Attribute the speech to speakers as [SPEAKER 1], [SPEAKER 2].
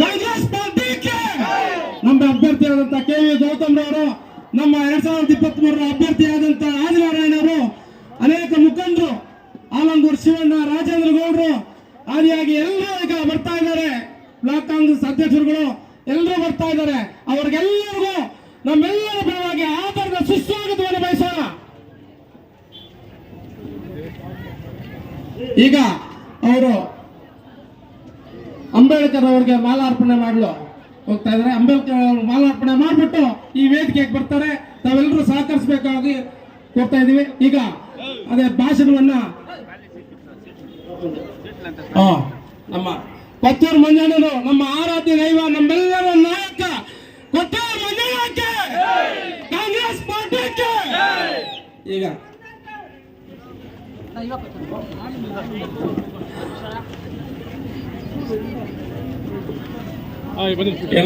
[SPEAKER 1] ಕಾಂಗ್ರೆಸ್ ಪಾರ್ಟಿಗೆ ನಮ್ಮ ಅಭ್ಯರ್ಥಿಯಾದಂತ K V Gautam ರವರು, ನಮ್ಮ ಎರಡ್ ಸಾವಿರದ ಇಪ್ಪತ್ತ್ ಮೂರರ ಅಭ್ಯರ್ಥಿಯಾದಂತ ಆದಿನಾರಾಯಣ ಅವರು, ಅನೇಕ ಮುಖಂಡರು, ಆಲಂಗೂರು ಶಿವಣ್ಣ, ರಾಜೇಂದ್ರ ಗೌಡರು ಆದಿಯಾಗಿ ಎಲ್ಲರೂ ಈಗ ಬರ್ತಾ ಇದ್ದಾರೆ. ಬ್ಲಾಕ್ ಕಾಂಗ್ರೆಸ್ ಅಧ್ಯಕ್ಷರುಗಳು ಎಲ್ಲರೂ ಬರ್ತಾ ಇದ್ದಾರೆ. ಅವ್ರಿಗೆಲ್ಲರಿಗೂ ನಮ್ಮೆಲ್ಲರ ಪರವಾಗಿ ಆಧಾರದ ಸುಸ್ವಾಗತವನ್ನು ಬಯಸೋಣ. ಈಗ ಅವರು ಅಂಬೇಡ್ಕರ್ ಅವರಿಗೆ ಮಾಲಾರ್ಪಣೆ ಮಾಡಲು. ಹೋಗ್ತಾ ಇದ್ದಾರೆ ಅಂಬೇಡ್ಕರ್ ಅವರು ಮಾಲಾರ್ಪಣೆ ಮಾಡಿಬಿಟ್ಟು ಈ ವೇದಿಕೆಗೆ ಬರ್ತಾರೆ. ತಾವೆಲ್ಲರೂ ಸಹಕರಿಸಬೇಕಾಗಿ ಹೋಗ್ತಾ ಇದೀವಿ. ಈಗ ಅದೇ ಭಾಷಣವನ್ನ ನಮ್ಮ ಕೊತ್ತೂರು ಮಂಜಾನೂರು ನಮ್ಮ ಆರಾಧ್ಯ ದೈವ, ನಮ್ಮೆಲ್ಲರ ನಾಯಕ ಕೊತ್ತೂರು ಮಂಜಣ್ಣಕ್ಕೆ, ಕಾಂಗ್ರೆಸ್ ಪಾರ್ಟಿಗೆ. ಈಗ Oh, you wouldn't forget.